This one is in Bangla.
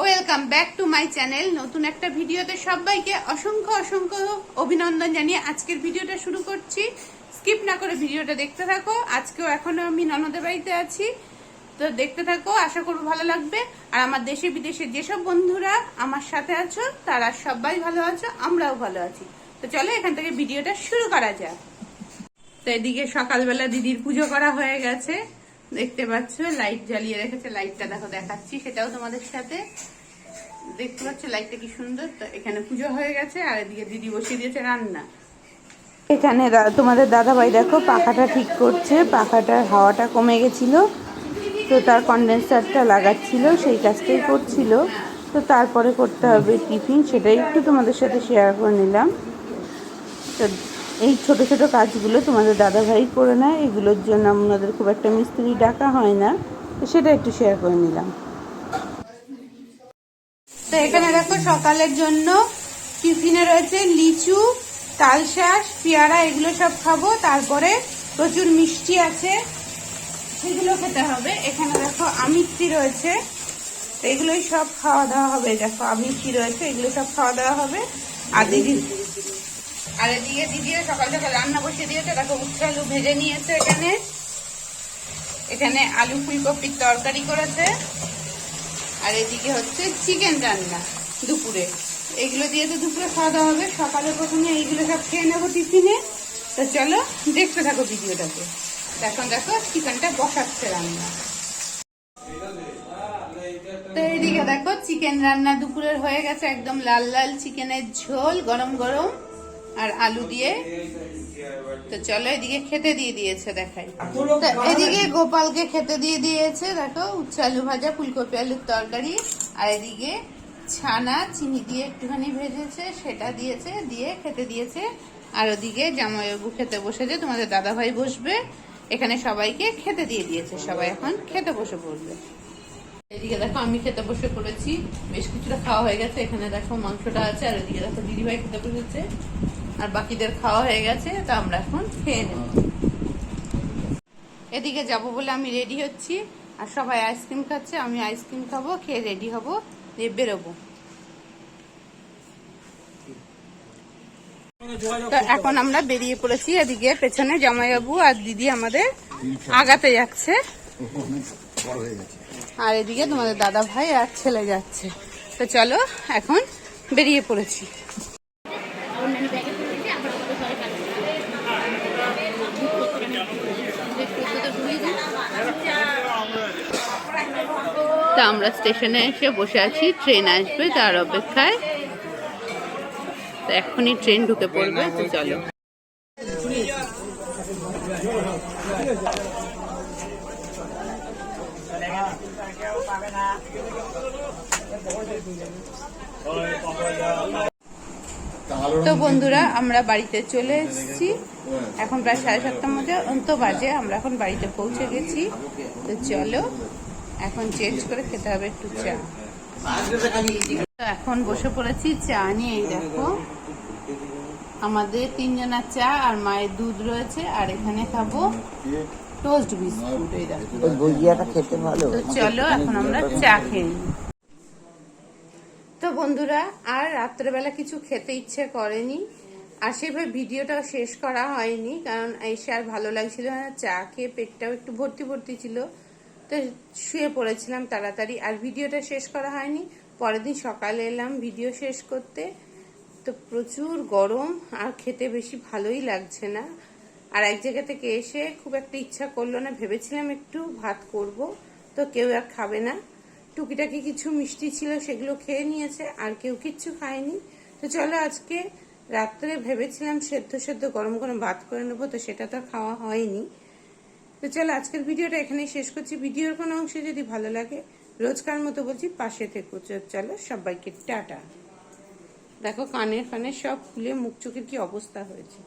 Welcome back to my channel নতুন একটা ভিডিওতে সবাইকে অসংখ্য অসংখ্য অভিনন্দন জানিয়ে আজকের ভিডিওটা শুরু করছি। স্কিপ না করে ভিডিওটা দেখতে থাকো। আজকেও এখনও আমি ননদের বাড়িতে আছি। তো দেখতে থাকো, আশা করব ভালো লাগবে। আর আমার দেশে বিদেশে যেসব বন্ধুরা আমার সাথে আছো, তারা সবাই ভালো আছো, আমরাও ভালো আছি। তো চলো এখান থেকে ভিডিওটা শুরু করা যাক। তো এদিকে সকালবেলা দিদির পুজো করা হয়ে গেছে। দেখতে পাচ্ছ লাইট জ্বালিয়ে রেখেছে লাইটটা দেখো দেখাচ্ছি, সেটাও তোমাদের সাথে। দেখতে পাচ্ছ লাইটটা কি সুন্দর। তো এখানে পুজো হয়ে গেছে, আর এদিকে দিদি বসিয়ে দিয়েছে রান্না। এখানে তোমাদের দাদা ভাই দেখো, পাখাটা ঠিক করছে, পাখাটার হাওয়াটা কমে গেছিল। তো তার কন্ডেন্সারটা লাগাচ্ছিল, সেই কাজটাই করছিল। তো তারপরে করতে হবে টিফিন, সেটাই একটু তোমাদের সাথে শেয়ার করে নিলাম। তো এই ছোট ছোট কাজগুলো তোমাদের দাদা ভাই করে নেয়। এগুলোর জন্য আমাদের খুব একটা মিস্ত্রি ডাকা হয় না। তো সেটা একটু শেয়ার করে নিলাম। তো এখানে দেখো সকালের জন্য টিফিনে রয়েছে লিচু তালশাঁস পেয়ারা, এগুলো সব খাব। তারপরে প্রচুর মিষ্টি আছে, সেগুলো খেতে হবে। এখানে দেখো আমিত্তি রয়েছে এগুলোই সব খাওয়া দাওয়া হবে। দেখো আমিত্তি রয়েছে, এগুলো সব খাওয়া দাওয়া হবে। আর দিদি আর এদিকে দিদিও সকাল সকাল রান্না বসিয়ে দিয়েছে, দেখো উচ্ছে আলু ভেজে নিয়েছে এখানে। এখানে আলু ফুলকপির তরকারি করেছে। আর এদিকে হচ্ছে চিকেন রান্না দুপুরে। এগুলো দিয়ে তো দুপুরে খাওয়া দাওয়া হবে। সকালে প্রথমে এইগুলো সব খেয়ে নেব টিফিনে। তো চলো দেখতে থাকো ভিডিওটাকে। এখন দেখো চিকেনটা বসাচ্ছে রান্না। তো এইদিকে দেখো চিকেন রান্না দুপুরের হয়ে গেছে, একদম লাল লাল চিকেনের ঝোল, গরম গরম। আর আলু দিয়ে? তো চলো এদিকে খেতে দিয়ে দিয়েছে দেখাই। এদিকে গোপালকে খেতে দিয়ে দিয়েছে দেখো উচ্চ আলু ভাজা ফুলকপি আলুর তরকারি। আর এদিকে ছানা চিনি দিয়ে একটুখানি ভেজেছে সেটা দিয়েছে দিয়ে খেতে দিয়েছে। আর ওদিকে জামাইবাবু খেতে বসেছে তোমাদের দাদা ভাই বসবে। এখানে সবাইকে খেতে দিয়ে দিয়েছে সবাই এখন খেতে বসে পড়বে। এদিকে দেখো আমি খেতে বসে পড়েছি। বেশ কিছুটা খাওয়া হয়ে গেছে। এখানে দেখো মাংসটা আছে আর এদিকে দেখো দিদিভাই খেতে বসেছে। আর বাকিদের খাওয়া হয়ে গেছে তা আমরা এখন খেয়ে নেব। এদিকে যাব বলে আমি রেডি হচ্ছি। আর সবাই আইসক্রিম খাচ্ছে আমি আইসক্রিম খাব খেয়ে রেডি হব দিয়ে বেরোবো। তো এখন আমরা বেরিয়ে পড়েছি এদিকে পেছনে জামাইবাবু আর দিদি আমাদের আগাতে যাচ্ছে। আর এদিকে তোমাদের দাদা ভাই আর ছেলে যাচ্ছে। তো চলো, এখন বেরিয়ে পড়েছি। তা আমরা স্টেশনে এসে বসে আছি, ট্রেন আসবে তার অপেক্ষায়। তো এখনই ট্রেন ঢুকে পড়বে, তো চলো। তো বন্ধুরা, আমরা বাড়িতে চলে এসেছি। এখন প্রায় সাড়ে সাতটার মধ্যে, অন্ত বাজে, আমরা এখন বাড়িতে পৌঁছে গেছি। তো চলো, এখন চেঞ্জ করে খেতে হবে একটু চা। এখন বসে পড়েছি, চা নিয়ে দেখো। আমাদের তিনজনের চা আর মায়ের দুধ রয়েছে, আর এখানে খাব টোস্ট বিস্কুট এই দেখো। ওই ভুজিয়াটা খেতে ভালো। তো চলো এখন আমরা চা খেয়ে তো বন্ধুরা আর রাত্রেবেলা কিছু খেতে ইচ্ছে করেনি। আর সেভাবে ভিডিওটাও শেষ করা হয়নি কারণ এসে আর ভালো লাগছিল না। চা খেয়ে পেটটাও একটু ভর্তি ভর্তি ছিল। তো শুয়ে পড়েছিলাম তাড়াতাড়ি আর ভিডিওটা শেষ করা হয়নি। পরের দিন সকালে এলাম ভিডিও শেষ করতে। তো প্রচুর গরম আর খেতে বেশি ভালোই লাগছে না। আর এক জায়গা থেকে এসে খুব একটা ইচ্ছা করল না, ভেবেছিলাম একটু ভাত করব, তো কেউ আর খাবে না। টুকিটাকি কিছু মিষ্টি ছিল সেগুলো খেয়ে নিয়েছে, আর কেউ কিচ্ছু খায়নি। তো চলো আজকে রাত্রে ভেবেছিলাম সেদ্ধ সেদ্ধ গরম গরম ভাত করে নেব, তো সেটা তো খাওয়া হয়নি। তো চলো আজকের ভিডিওটা এখানেই শেষ করছি। ভিডিওর কোনো অংশে যদি ভালো লাগে, রোজকার মতো বলছি পাশে থেকো। চলো সবাইকে টাটা। দেখো কানের ফানের সব খুলে মুখ চোখের কি অবস্থা হয়েছে।